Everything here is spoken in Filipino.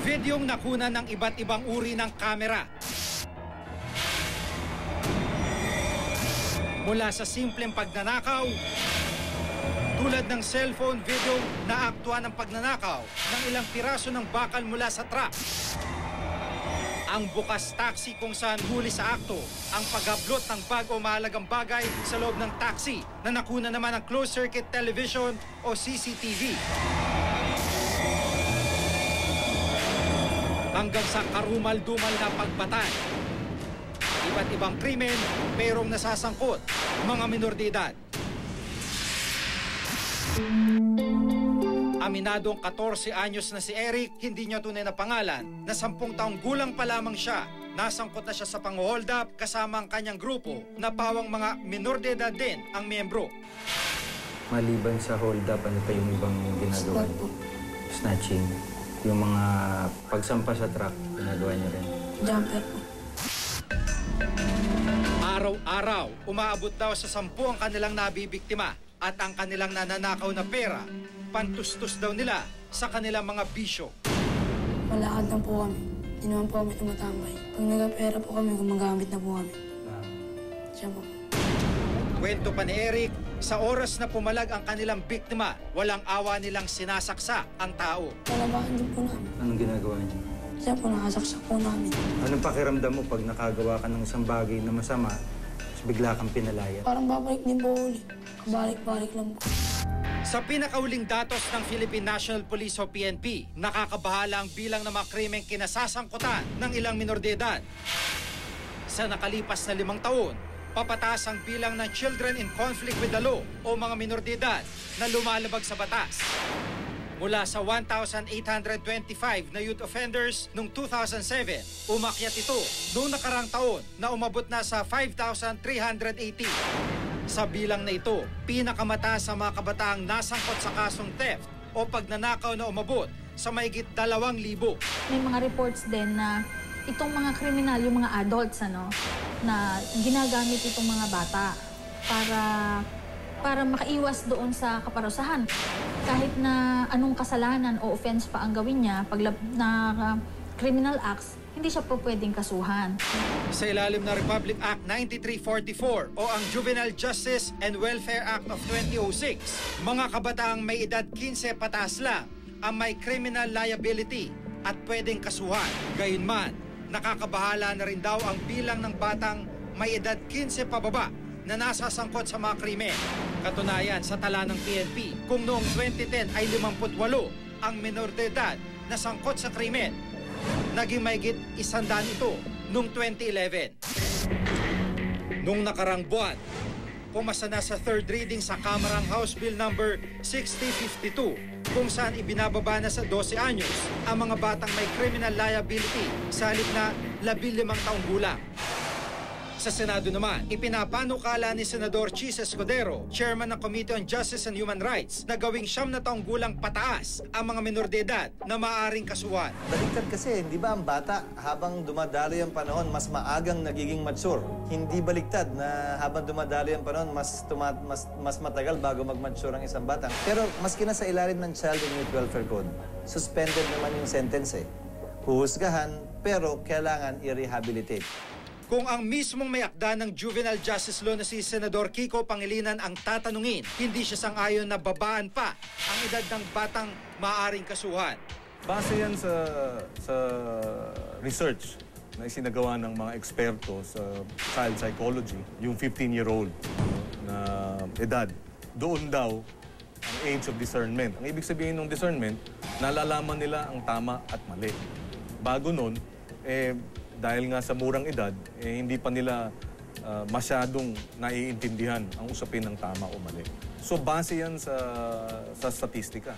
Videong nakuna ng iba't ibang uri ng kamera. Mula sa simpleng pagnanakaw, tulad ng cellphone video na aktwa ng pagnanakaw ng ilang piraso ng bakal mula sa truck. Ang bukas taxi kung saan huli sa akto ang paghablot ng bag o mahalagang bagay sa loob ng taxi na nakuna naman ng closed circuit television o CCTV. Hanggang sa karumal-dumal na pagpatay. Iba't ibang krimen, merong nasasangkot, mga minor de edad. Aminadong 14 anyos na si Eric, hindi niya tunay na pangalan, na 10 taong gulang pa lamang siya. Nasangkot na siya sa pang-hold up kasama ang kanyang grupo na pawang mga minor de edad din ang miyembro. Maliban sa hold up, ano pa yung ibang ginagawa. Snatching. Yung mga pagsampa sa truck, ginagawa niyo rin. Jumper po. Araw-araw, umaabot daw sa sampu ang kanilang nabibiktima at ang kanilang nananakaw na pera, pantustos daw nila sa kanilang mga bisyo. Malakad lang po kami. Hindi naman po kami tumatambay. Pag nagapera po kami, gumagamit na po kami. Siya po. Kwento pa ni Eric, sa oras na pumalag ang kanilang biktima, walang awa nilang sinasaksa ang tao. Talabahan din po namin. Anong ginagawa niyo? Siya po, nakasaksak po namin. Anong pakiramdam mo pag nakagawa ka ng isang bagay na masama, bigla kang pinalaya? Parang babalik din po ulit. Balik-balik lang po. Sa pinakauling datos ng Philippine National Police o PNP, nakakabahala ang bilang ng mga krimeng kinasasangkutan ng ilang minor de edad. Sa nakalipas na limang taon, papataas ang bilang ng children in conflict with the law o mga minor de edad na lumalabag sa batas. Mula sa 1,825 na youth offenders noong 2007, umakyat ito noong nakarang taon na umabot na sa 5,380. Sa bilang na ito, pinakamataas sa mga kabataang nasangkot sa kasong theft o pagnanakaw na umabot sa mahigit 2,000. May mga reports din na itong mga kriminal, yung mga adults, ano, na ginagamit itong mga bata para para makaiwas doon sa kaparusahan. Kahit na anong kasalanan o offense pa ang gawin niya, pag na uh, criminal acts, hindi siya po pwedeng kasuhan. Sa ilalim ng Republic Act 9344 o ang Juvenile Justice and Welfare Act of 2006, mga kabataang may edad 15 pataas lang ang may criminal liability at pwedeng kasuhan. Gayunman, nakakabahala na rin daw ang bilang ng batang may edad 15 pababa na nasasangkot sa mga krimen. Katunayan sa tala ng PNP, kung noong 2010 ay 58 ang minor de edad na sangkot sa krimen, naging mahigit isandaan ito noong 2011. Noong nakarang buwan, pumasa na sa third reading sa Kamarang House Bill number 6052 kung saan ibinababa na sa 12 anyos ang mga batang may criminal liability sa halip na 15 taong gulang. Sa Senado naman, ipinapanukala ni Senador Chis Escudero, chairman ng Committee on Justice and Human Rights, na gawing siyam na taong gulang pataas ang mga minor de edad na maaaring kasuhan. Baliktad kasi, di ba ang bata habang dumadaloy ang panahon, mas maagang nagiging mature. Hindi baliktad na habang dumadaloy ang panahon, mas, tuma- mas, mas matagal bago mag-mature ang isang bata. Pero maski na sa ilalim ng Child and Youth Welfare Code, suspended naman yung sentence eh. Huhusgahan, pero kailangan i-rehabilitate. Kung ang mismong may akda ng juvenile justice law na si Senador Kiko Pangilinan ang tatanungin, hindi siya sang-ayon na babaan pa ang edad ng batang maaaring kasuhan. Base yan sa, sa research na isinagawa ng mga eksperto sa child psychology, yung 15-year-old na edad. Doon daw ang age of discernment. Ang ibig sabihin ng discernment, nalalaman nila ang tama at mali. Bago nun, eh, dahil nga sa murang edad, eh, hindi pa nila ah, masyadong naiintindihan ang usapin ng tama o mali. So base yan sa, sa statistika.